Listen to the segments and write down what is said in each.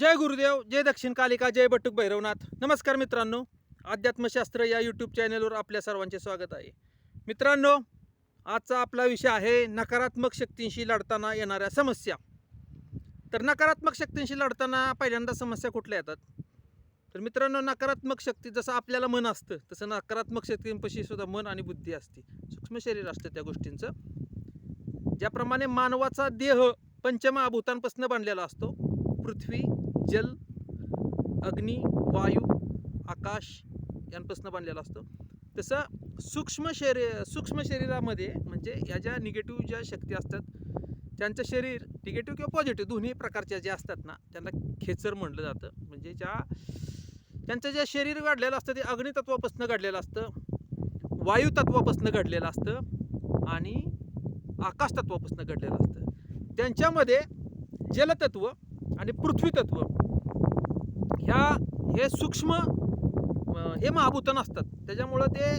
जय गुरुदेव जय दक्षिण कालिका जय बटुक भैरवनाथ. नमस्कार मित्रांनो अध्यात्मशास्त्र या यूट्यूब चॅनलवर आपल्या सर्वांचे स्वागत आहे. मित्रांनो आजचा आपला विषय आहे नकारात्मक शक्तींशी लढताना येणाऱ्या समस्या. तर नकारात्मक शक्तींशी लढताना पहिल्यांदा समस्या कुठल्या येतात? तर मित्रांनो नकारात्मक शक्ती जसं आपल्याला मन असतं तसं नकारात्मक शक्तींपाशी सुद्धा मन आणि बुद्धी असते. सूक्ष्म शरीर असतं त्या गोष्टींचं. ज्याप्रमाणे मानवाचा देह पंचमहाभूतांपासून बनलेला असतो पृथ्वी जल अग्नी वायू आकाश यांपासून बनलेला असतो. तसं सूक्ष्म शरीर सूक्ष्म शरीरामध्ये म्हणजे या ज्या निगेटिव्ह ज्या शक्ती असतात त्यांचं शरीर निगेटिव्ह किंवा पॉझिटिव्ह दोन्ही प्रकारच्या ज्या असतात ना त्यांना खेचर म्हटलं जातं. म्हणजे ज्या त्यांचं जे शरीर घडलेलं असतं ते अग्नितत्वापासून घडलेलं असतं वायुतत्वापासून घडलेलं असतं आणि आकाशतत्वापासून घडलेलं असतं. त्यांच्यामध्ये जलतत्व आणि पृथ्वी तत्व. ह्या हे सूक्ष्म हे महाभूतन असतात. त्याच्यामुळं ते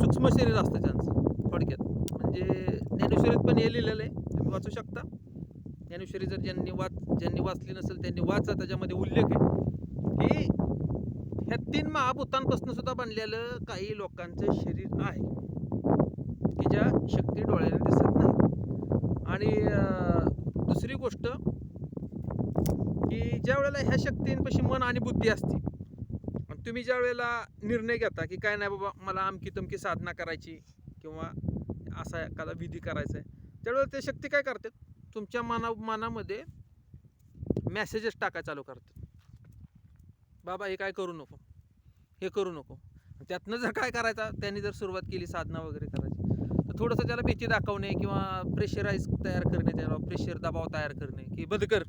सूक्ष्म शरीर असतं त्यांचं थोडक्यात. म्हणजे ज्ञानेश्वरीत पण हे लिहिलेलं आहे. तुम्ही वाचू शकता. ज्ञानेश्वरी जर ज्यांनी वाच ज्यांनी वाचली नसेल त्यांनी वाचा त्याच्यामध्ये उल्लेख आहे. की ह्या तीन महाभूतांपासून सुद्धा बनलेलं काही लोकांचं शरीर आहे. की ज्या शक्ती डोळ्याने दिसत नाही आणि दुसरी गोष्ट की ज्या वेळेला ह्या शक्तींपाशी मन आणि बुद्धी असते आणि तुम्ही ज्या वेळेला निर्णय घेता की काय नाही बाबा मला आमकी तमकी साधना करायची किंवा असा एखादा विधी करायचा आहे त्यावेळेला ते शक्ती काय करतात? तुमच्या मना मनामध्ये मेसेजेस टाकायला चालू करतात. बाबा हे काय करू नको. हे करू नको. त्यातनं जर काय करायचा त्यांनी जर सुरुवात केली साधना वगैरे करायची तर थोडंसं त्याला भीती दाखवणे किंवा प्रेशराईज तयार करणे त्याला प्रेशर दबाव तयार करणे की बदकर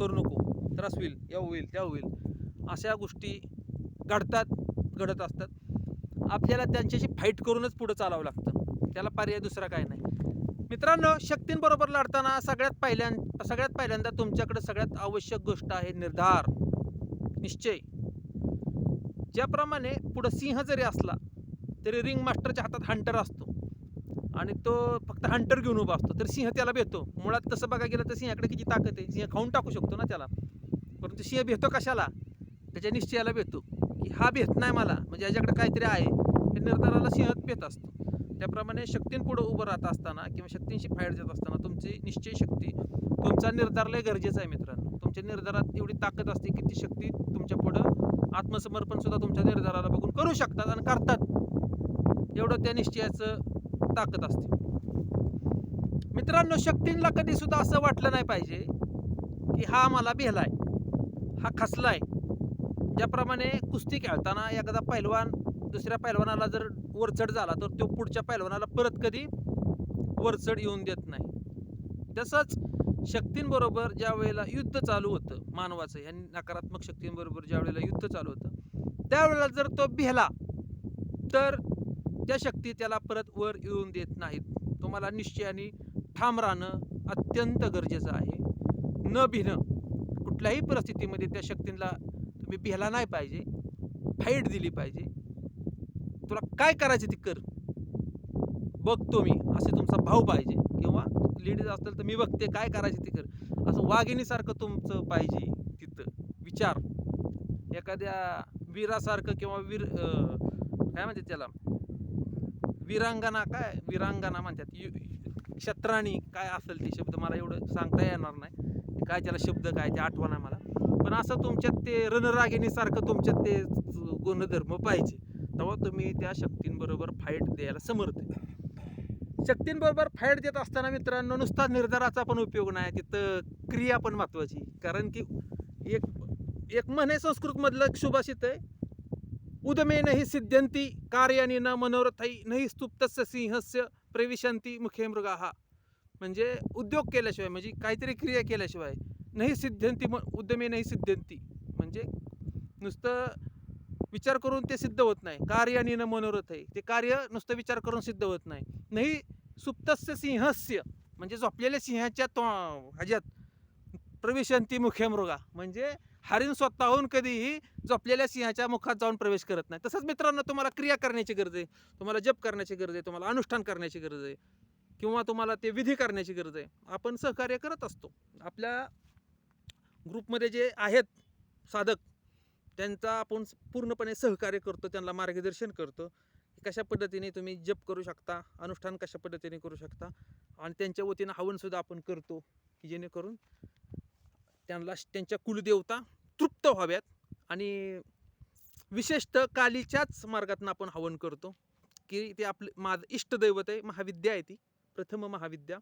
करू नको. त्रास होईल या होईल त्या होईल. अशा गोष्टी घडतात घडत असतात. आपल्याला त्यांच्याशी फाईट करूनच पुढं चालावं लागतं. त्याला पर्याय दुसरा काय नाही. मित्रांनो शक्तींबरोबर लढताना सगळ्यात पहिल्यां सगळ्यात पहिल्यांदा तुमच्याकडे सगळ्यात आवश्यक गोष्ट आहे निर्धार. निश्चय. ज्याप्रमाणे पुढं सिंह जरी असला तरी रिंग मास्टरच्या हातात हंटर असतो. आणि तो फक्त हंटर घेऊन उभा असतो. तर सिंह त्याला भेटतो. मुळात तसं बघा गेलं तर सिंहाकडे किती ताकद आहे? सिंह खाऊन टाकू शकतो ना त्याला. परंतु सिंह भेटतो कशाला? त्याच्या निश्चयाला भेटतो. की हा भेट नाही मला म्हणजे याच्याकडे काहीतरी आहे. हे निर्धाराला सिंह भेट असतो. त्याप्रमाणे शक्तींपुढं उभं राहत असताना किंवा शक्तींशी फाईट देत असताना तुमची निश्चय शक्ती तुमचा निर्धार लय गरजेचा आहे मित्रांनो. तुमच्या निर्धारात एवढी ताकद असते की ती शक्ती तुमच्या पुढं आत्मसमर्पण सुद्धा तुमच्या निर्धाराला बघून करू शकतात आणि करतात. एवढं त्या निश्चयाचं ताकद असते. मित्रांनो शक्तींना कधी सुद्धा असं वाटलं नाही पाहिजे की हा मला भेलाय. हा खसला आहे. ज्याप्रमाणे कुस्ती खेळताना एखादा पैलवान दुसऱ्या पैलवानाला जर वरचढ झाला तर तो पुढच्या पैलवानाला परत कधी वरचढ येऊन देत नाही. तसंच शक्तींबरोबर ज्या वेळेला युद्ध चालू होतं मानवाचं या नकारात्मक शक्तींबरोबर ज्या वेळेला युद्ध चालू होतं त्यावेळेला जर तो भिला तर त्या शक्ती त्याला परत वर येऊन देत नाहीत. तुम्हाला निश्चयाने ठाम राहणं अत्यंत गरजेचं आहे. न भिणं कुठल्याही परिस्थितीमध्ये त्या शक्तींना तुम्ही भिला नाही पाहिजे. फाईट दिली पाहिजे. तुला काय करायचं ती कर. बघतो मी असे तुमचा भाऊ पाहिजे किंवा लेडीज असेल तर मी बघते काय करायचं ते कर. असं वाघिणीसारखं तुमचं पाहिजे तिथं. विचार. एखाद्या वीरासारखं किंवा वीर काय म्हणतात त्याला? वीरांगना काय? वीरांगना म्हणतात. यु- क्षत्राणी काय असेल ते शब्द मला एवढं सांगता येणार नाही. काय त्याला शब्द काय ते आठवणार मला. पण असं तुमच्यात ते रणरागिणीसारखं तुमच्यात ते गुणधर्म पाहिजे. तेव्हा तुम्ही त्या शक्तींबरोबर फाईट द्यायला समर्थ शक्तींबरोबर फाईट देत असताना मित्रांनो नुसता निर्धाराचा पण उपयोग नाही तिथं क्रिया पण महत्वाची. कारण की एक एक म्हणे संस्कृतमधलं एक सुभाषित आहे उदमे नही सिद्ध्यंती कार्यानी न मनोरथाई नही स्तुप्तस्य सिंहस्य प्रविशंती मुखे मृगाहा म्हणजे उद्योग केल्याशिवाय म्हणजे काहीतरी क्रिया केल्याशिवाय नाही सिद्धंती म उद्यमे नाही सिद्धंती म्हणजे नुसतं विचार करून ते सिद्ध होत नाही. कार्यानी न मनोरथ आहे ते कार्य नुसतं विचार करून सिद्ध होत नाही. नाही सुप्तस्य सिंहस्य. म्हणजे झोपलेल्या सिंहाच्या तो ह्याच्यात प्रवेशंती मुखे मृगा. म्हणजे हरिण स्वतःहून कधीही झोपलेल्या सिंहाच्या मुखात जाऊन प्रवेश करत नाही. तसंच मित्रांनो तुम्हाला क्रिया करण्याची गरज आहे. तुम्हाला जप करण्याची गरज आहे. तुम्हाला अनुष्ठान करण्याची गरज आहे. किंवा तुम्हाला ते विधी करण्याची गरज आहे आपण सहकार्य करत असतो. आपल्या ग्रुपमध्ये जे आहेत साधक त्यांचा आपण पूर्णपणे सहकार्य करतो त्यांना मार्गदर्शन करतो. कशा पद्धतीने तुम्ही जप करू शकता अनुष्ठान कशा पद्धतीने करू शकता आणि त्यांच्या वतीनं हवनसुद्धा आपण करतो की जेणेकरून त्यांना त्यांच्या कुलदेवता तृप्त व्हाव्यात आणि विशेषतः कालीच्याच मार्गातून आपण हवन करतो की ते आपले माझं इष्टदैवत आहे महाविद्या आहे ती. प्रथम महाविद्या.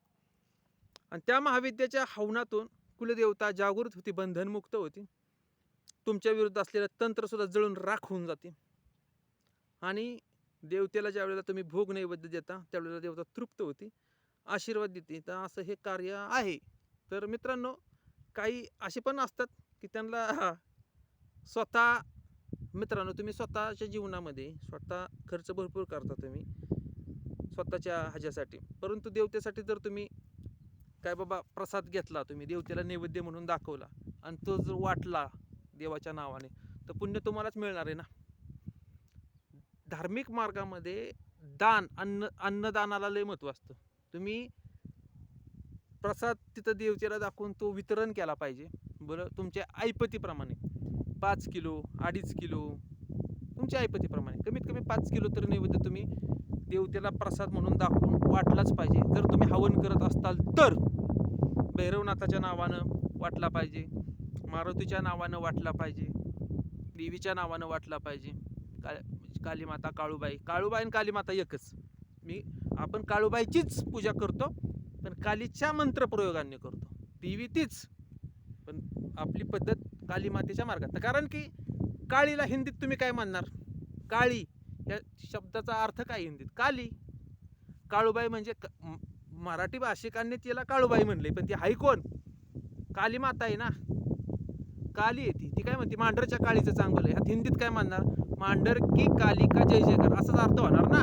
आणि त्या महाविद्याच्या हवनातून कुलदेवता जागृत होती बंधनमुक्त होती. तुमच्या विरुद्ध असलेलं तंत्रसुद्धा जळून राख होऊन जाते. आणि देवतेला ज्या वेळेला तुम्ही भोग नैवेद्य देता त्यावेळेला देवता तृप्त होती आशीर्वाद देते. तर असं हे कार्य आहे. तर मित्रांनो काही असे पण असतात की त्यांना स्वतः मित्रांनो तुम्ही स्वतःच्या जीवनामध्ये स्वतः खर्च भरपूर करता तुम्ही. स्वतःच्या ह्याच्यासाठी. परंतु देवतेसाठी जर तुम्ही काय बाबा प्रसाद घेतला तुम्ही देवतेला नैवेद्य म्हणून दाखवला आणि तो जर वाटला देवाच्या नावाने तर पुण्य तुम्हालाच मिळणार आहे ना? धार्मिक मार्गामध्ये दान अन्न अन्नदानाला लय महत्त्व असतं. तुम्ही प्रसाद तिथं देवतेला दाखवून तो वितरण केला पाहिजे. बरं तुमच्या ऐपतीप्रमाणे. पाच किलो अडीच किलो तुमच्या ऐपतीप्रमाणे. कमीत कमी पाच किलो तर नैवेद्य तुम्ही देवतेला प्रसाद म्हणून दाखवून वाटलाच पाहिजे. जर तुम्ही हवन करत असताल तर भैरवनाथाच्या नावानं वाटला पाहिजे मारुतीच्या नावानं वाटला पाहिजे देवीच्या नावानं वाटला पाहिजे. का म्हणजे कालीमाता काळूबाई. काळूबाई आणि कालीमाता एकच. मी आपण काळूबाईचीच पूजा करतो पण कालीच्या मंत्रप्रयोगाने करतो. देवी तीच. पण आपली पद्धत कालीमातेच्या मार्गात. कारण की काळीला हिंदीत तुम्ही काय म्हणणार? काळी. या शब्दाचा अर्थ काय हिंदीत? काली. काळूबाई म्हणजे क- मराठी भाषिकांनी तिला काळूबाई म्हणले पण ती हाय कोण? काली माता आहे ना? काली आहे ती. ती काय म्हणते? मांढरच्या काळीचं चांगलं आहे. ह्यात हिंदीत काय म्हणणार? मांढर की काली का जय जयकार? असाच अर्थ होणार ना?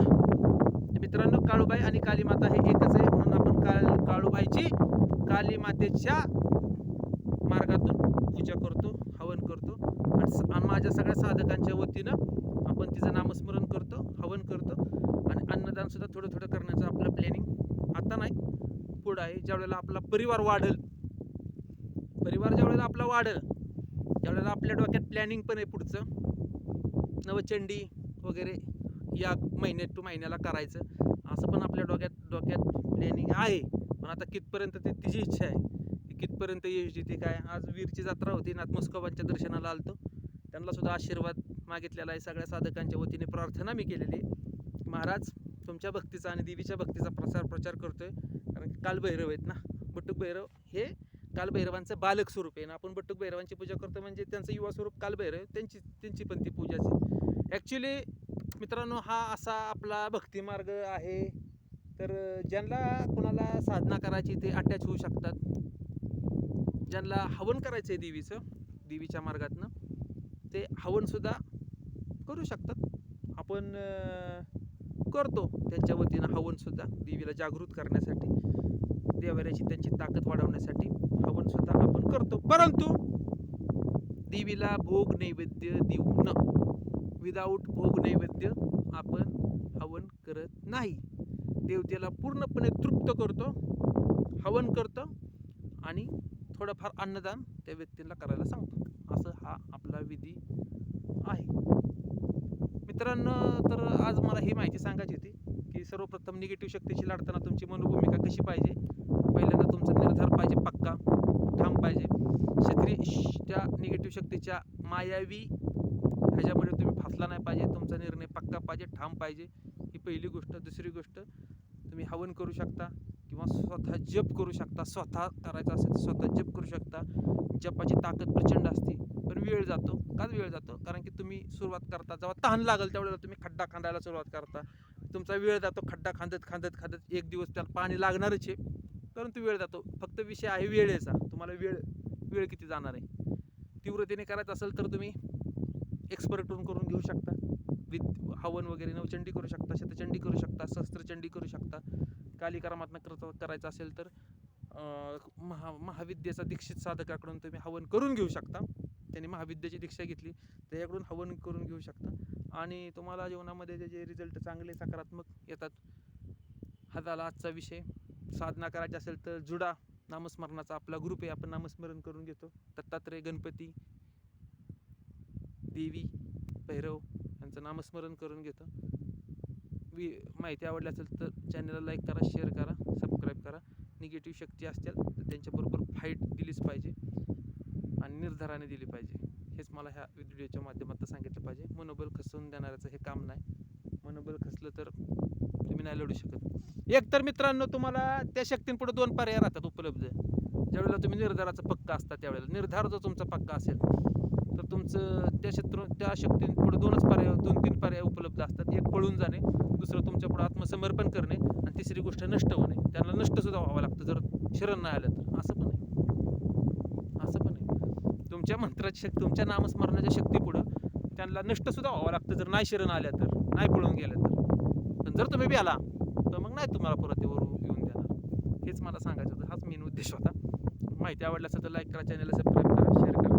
मित्रांनो काळूबाई आणि काली माता हे एकच आहे. म्हणून आपण काल काळूबाईची काली मातेच्या मार्गातून पूजा करतो. माझ्या सगळ्या साधकांच्या वतीनं आपण तिचं नामस्मरण करतो हवन करतो आणि अन्नदानसुद्धा थोडं थोडं करण्याचं आपलं प्लॅनिंग आता नाही पुढं आहे. ज्यावेळेला आपला परिवार वाढेल परिवार ज्यावेळेला आपला वाढेल त्यावेळेला आपल्या डोक्यात प्लॅनिंग पण आहे पुढचं. नवचंडी वगैरे या महिन्यात टू महिन्याला करायचं असं पण आपल्या डोक्यात डोक्यात प्लॅनिंग आहे. पण आता कितपर्यंत ते तिची इच्छा आहे की कितपर्यंत यश देते काय? आज वीरची जत्रा होती नाथमस्कोबांच्या दर्शनाला आलतो. त्यांना सुद्धा आशीर्वाद मागितलेला आहे. सगळ्या साधकांच्या वतीने प्रार्थना मी केलेली महाराज तुमच्या भक्तीचा आणि देवीच्या भक्तीचा प्रसार प्रचार करतोय. कारण की कालभैरव आहेत ना. बटुक भैरव हे कालभैरवांचं बालक स्वरूप आहे. ना आपण बटुक भैरवांची पूजा करतो म्हणजे त्यांचं युवा स्वरूप कालभैरव त्यांची त्यांची पण ती पूजाची ॲक्च्युली मित्रांनो हा असा आपला भक्तिमार्ग आहे. तर ज्यांना कोणाला साधना करायची ते अटॅच होऊ शकतात. ज्यांना हवन करायचं आहे देवीचं देवीच्या मार्गातनं ते हवनसुद्धा करू शकतात. आपण करतो त्यांच्या वतीनं हवनसुद्धा देवीला जागृत करण्यासाठी देवाऱ्याची त्यांची ताकद वाढवण्यासाठी हवनसुद्धा आपण करतो. परंतु देवीला भोग नैवेद्य देऊन विदाऊट भोग नैवेद्य आपण हवन करत नाही. देवतेला पूर्णपणे तृप्त करतो हवन करतो आणि थोडंफार अन्नदान त्या व्यक्तीला करायला सांगतो. असं हा आपला विधी आहे. मित्रांनो तर आज मला ही माहिती सांगायची होती की सर्वप्रथम निगेटिव्ह शक्तीशी लढताना तुमची मनोभूमिका कशी पाहिजे? पहिल्यांदा तुमचा निर्धार पाहिजे पक्का ठाम पाहिजे. क्षेत्री त्या निगेटिव्ह शक्तीच्या मायावी ह्याच्यामध्ये तुम्ही फसला नाही पाहिजे तुमचा निर्णय पक्का पाहिजे ठाम पाहिजे. ही पहिली गोष्ट. दुसरी गोष्ट तुम्ही हवन करू शकता. किंवा स्वतः जप करू शकता स्वतः करायचं असेल तर स्वतः जप करू शकता. जपाची ताकद प्रचंड असते पण वेळ जातो का वेळ जातो? कारण की तुम्ही सुरुवात करता जेव्हा तहान लागेल त्यावेळेला तुम्ही खड्डा खांदायला सुरुवात करता. तुमचा वेळ जातो खड्डा खांदत खांदत खांदत एक दिवस त्याला पाणी लागणारच आहे परंतु वेळ जातो. फक्त विषय आहे वेळेचा तुम्हाला वेळ वेळ किती जाणार आहे? तीव्रतेने करायचं असेल तर तुम्ही एक्सपर्टकडून करून घेऊ शकता. विद हवन वगैरे नवचंडी करू शकता शतचंडी करू शकता सहस्त्रचंडी करू शकता. कालिकरामात्मक करता करायचं असेल तर महा महाविद्येचा दीक्षित साधकाकडून तुम्ही हवन करून घेऊ शकता. त्यांनी महाविद्येची दीक्षा घेतली त्याच्याकडून हवन करून घेऊ शकता. आणि तुम्हाला जीवनामध्ये जे जे रिझल्ट चांगले सकारात्मक येतात हा झाला आजचा विषय. साधना करायची असेल तर जुडा नामस्मरणाचा आपला ग्रुप आहे आपण नामस्मरण करून घेतो. दत्तात्रय गणपती देवी भैरव यांचं नामस्मरण करून घेतो. वि माहिती आवडली असेल तर चॅनलला लाईक करा शेअर करा सबस्क्राईब करा. निगेटिव्ह शक्ती असतील तर त्यांच्याबरोबर फाईट दिलीच पाहिजे आणि निर्धाराने दिली पाहिजे. हेच मला ह्या व्हिडिओच्या माध्यमातून सांगितलं पाहिजे. मनोबल खसवून देणाऱ्याचं हे काम नाही. मनोबल खसलं तर तुम्ही नाही लढू शकत. एक तर मित्रांनो तुम्हाला त्या शक्तींपुढे दोन पर्याय राहतात उपलब्ध. ज्यावेळेला तुम्ही निर्धाराचा पक्का असता त्यावेळेला. निर्धार जो तुमचा पक्का असेल. तर तुमचं त्या शत्रू त्या शक्तींपुढे दोनच पर्याय दोन तीन पर्याय उपलब्ध असतात. एक पळून जाणे दुसरं तुमच्यापुढे आत्मसमर्पण करणे आणि तिसरी गोष्ट नष्ट होणे. त्यांना नष्टसुद्धा व्हावं लागतं. जर शरण नाही आलं तर. असं पण आहे. असं पण आहे. तुमच्या मंत्राची शक्ती तुमच्या नामस्मरणाच्या शक्तीपुढं त्यांना नष्टसुद्धा व्हावं लागतं. जर नाही शरण आल्या तर नाही पळून गेल्या तर. पण जर तुम्ही बी आला तर मग नाही तुम्हाला परत ते येऊन देणार. हेच मला सांगायचं होतं. हाच मेन उद्देश होता. माहिती आवडला असेल तर लाईक करा चॅनलला सबस्क्राईब करा.